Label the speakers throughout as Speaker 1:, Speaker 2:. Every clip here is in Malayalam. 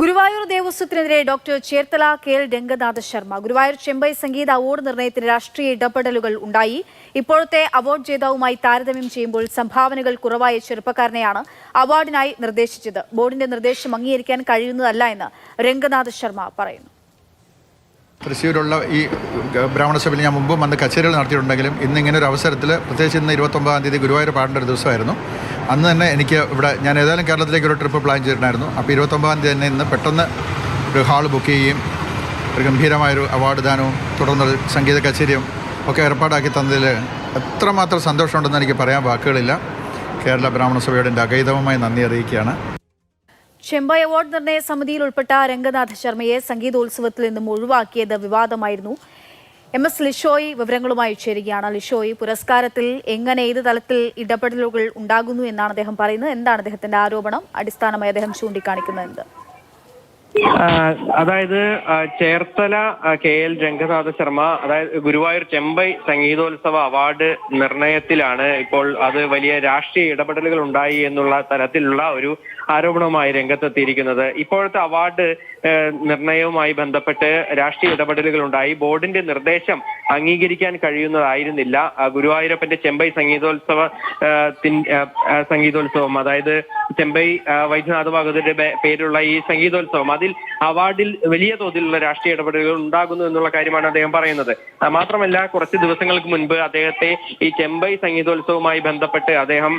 Speaker 1: Guruvayur ദേവസ്വത്തിനെതിരെ doctor Cherthala K L Ranganatha Sharma. Guruvayur Chembai സംഗീത അവാർഡ് നിർണയത്തിന് രാഷ്ട്രീയ ഇടപെടലുകൾ ഉണ്ടായി. ഇപ്പോഴത്തെ അവാർഡ് ജേതാവുമായി താരതമ്യം ചെയ്യുമ്പോൾ സംഭാവനകൾ കുറവായ ചെറുപ്പക്കാരനെയാണ് അവാർഡിനായി നിർദ്ദേശിച്ചത്. ബോർഡിന്റെ നിർദ്ദേശം അംഗീകരിക്കാൻ കഴിയുന്നതല്ല എന്ന് രംഗനാഥ ശർമ്മ പറയുന്നു.
Speaker 2: തൃശ്ശൂരുള്ള ഈ ബ്രാഹ്മണ സഭയിൽ ഞാൻ മുമ്പും വന്ന് കച്ചേരികൾ നടത്തിയിട്ടുണ്ടെങ്കിലും ഇന്ന് ഇങ്ങനെ ഒരു അവസരത്തിൽ പ്രത്യേകിച്ച് ഇന്ന് ഇരുപത്തൊമ്പതാം തീയതി ഗുരുവായൂർ പാടേണ്ട ഒരു ദിവസമായിരുന്നു. അന്ന് തന്നെ എനിക്ക് ഇവിടെ ഞാൻ ഏതായാലും കേരളത്തിലേക്ക് ഒരു ട്രിപ്പ് പ്ലാൻ ചെയ്തിട്ടുണ്ടായിരുന്നു. അപ്പോൾ ഇരുപത്തൊമ്പതാം തീയതി തന്നെ ഇന്ന് പെട്ടെന്ന് ഒരു ഹാൾ ബുക്ക് ചെയ്യുകയും ഒരു ഗംഭീരമായൊരു അവാർഡ് ദാനവും തുടർന്നൊരു സംഗീത കച്ചേരിയും ഒക്കെ ഏർപ്പാടാക്കി തന്നതിൽ എത്രമാത്രം സന്തോഷമുണ്ടെന്ന് എനിക്ക് പറയാൻ വാക്കുകളില്ല. കേരള ബ്രാഹ്മണ സഭയോട് എന്റെ അഗൈതവമായി നന്ദി അറിയിക്കുകയാണ്.
Speaker 1: ചെമ്പൈ അവാർഡ് നിർണയ സമിതിയിൽ ഉൾപ്പെട്ട രംഗനാഥ് ശർമ്മയെ സംഗീതോത്സവത്തിൽ നിന്നും ഒഴിവാക്കിയത് വിവാദമായിരുന്നു. എം എസ് ലിഷോയി വിവരങ്ങളുമായി ചേരുകയാണ്. ലിഷോയി പുരസ്കാരത്തിൽ എങ്ങനെ ഏത് തലത്തിൽ ഇടപെടലുകൾ ഉണ്ടാകുന്നു എന്നാണ് അദ്ദേഹം പറയുന്നത്. എന്താണ് അദ്ദേഹത്തിന്റെ ആരോപണം? അടിസ്ഥാനമായി അദ്ദേഹം ചൂണ്ടിക്കാണിക്കുന്നത്
Speaker 3: അതായത് ചേർത്തല കെ എൽ രംഗനാഥ ശർമ്മ അതായത് ഗുരുവായൂർ ചെമ്പൈ സംഗീതോത്സവ അവാർഡ് നിർണയത്തിലാണ് ഇപ്പോൾ അത് വലിയ രാഷ്ട്രീയ ഇടപെടലുകൾ ഉണ്ടായി എന്നുള്ള തരത്തിലുള്ള ഒരു ആരോപണവുമായി രംഗത്തെത്തിയിരിക്കുന്നത്. ഇപ്പോഴത്തെ അവാർഡ് നിർണയവുമായി ബന്ധപ്പെട്ട് രാഷ്ട്രീയ ഇടപെടലുകൾ ഉണ്ടായി. ബോർഡിന്റെ നിർദ്ദേശം അംഗീകരിക്കാൻ കഴിയുന്നതായിരുന്നില്ല. ഗുരുവായൂരപ്പന്റെ ചെമ്പൈ സംഗീതോത്സവ സംഗീതോത്സവം അതായത് ചെമ്പൈ വൈദ്യനാഥ ഭഗവതിയുടെ ബേ- പേരിലുള്ള ഈ സംഗീതോത്സവം അതിൽ അവാർഡിൽ വലിയ തോതിലുള്ള രാഷ്ട്രീയ ഇടപെടലുകൾ ഉണ്ടാകുന്നു എന്നുള്ള കാര്യമാണ് അദ്ദേഹം പറയുന്നത്. മാത്രമല്ല കുറച്ച് ദിവസങ്ങൾക്ക് മുൻപ് അദ്ദേഹത്തെ ഈ ചെമ്പൈ സംഗീതോത്സവവുമായി ബന്ധപ്പെട്ട് അദ്ദേഹം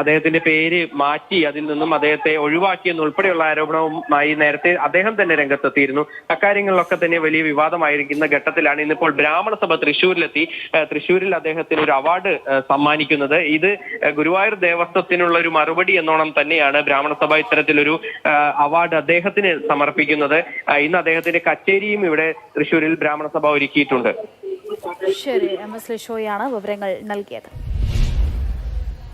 Speaker 3: അദ്ദേഹത്തിന്റെ പേര് മാറ്റി അതിൽ നിന്നും അദ്ദേഹത്തെ ഒഴിവാക്കി എന്നുൾപ്പെടെയുള്ള ആരോപണവുമായി നേരത്തെ അദ്ദേഹം തന്നെ രംഗത്തെത്തിയിരുന്നു. അക്കാര്യങ്ങളിലൊക്കെ തന്നെ വലിയ വിവാദമായിരിക്കുന്ന ഘട്ടത്തിലാണ് ഇന്നിപ്പോൾ ബ്രാഹ്മണ സഭ തൃശ്ശൂരിലെത്തി. തൃശ്ശൂരിൽ അദ്ദേഹത്തിന് ഒരു അവാർഡ് സമ്മാനിക്കുന്നത്. ഇത് ഗുരുവായൂർ ദേവസ്വത്തിനുള്ള ഒരു മറുപടി എന്നോണം തന്നെയാണ് ബ്രാഹ്മണ സഭ ഇത്തരത്തിലൊരു അവാർഡ് അദ്ദേഹത്തിന് സമർപ്പിക്കുന്നത്. ഇന്ന് അദ്ദേഹത്തിന്റെ കച്ചേരിയും ഇവിടെ തൃശ്ശൂരിൽ ബ്രാഹ്മണ സഭ ഒരുക്കിയിട്ടുണ്ട്.
Speaker 1: ശരി എം എസ് ലിഷോയാണ് വിവരങ്ങൾ നൽകിയത്.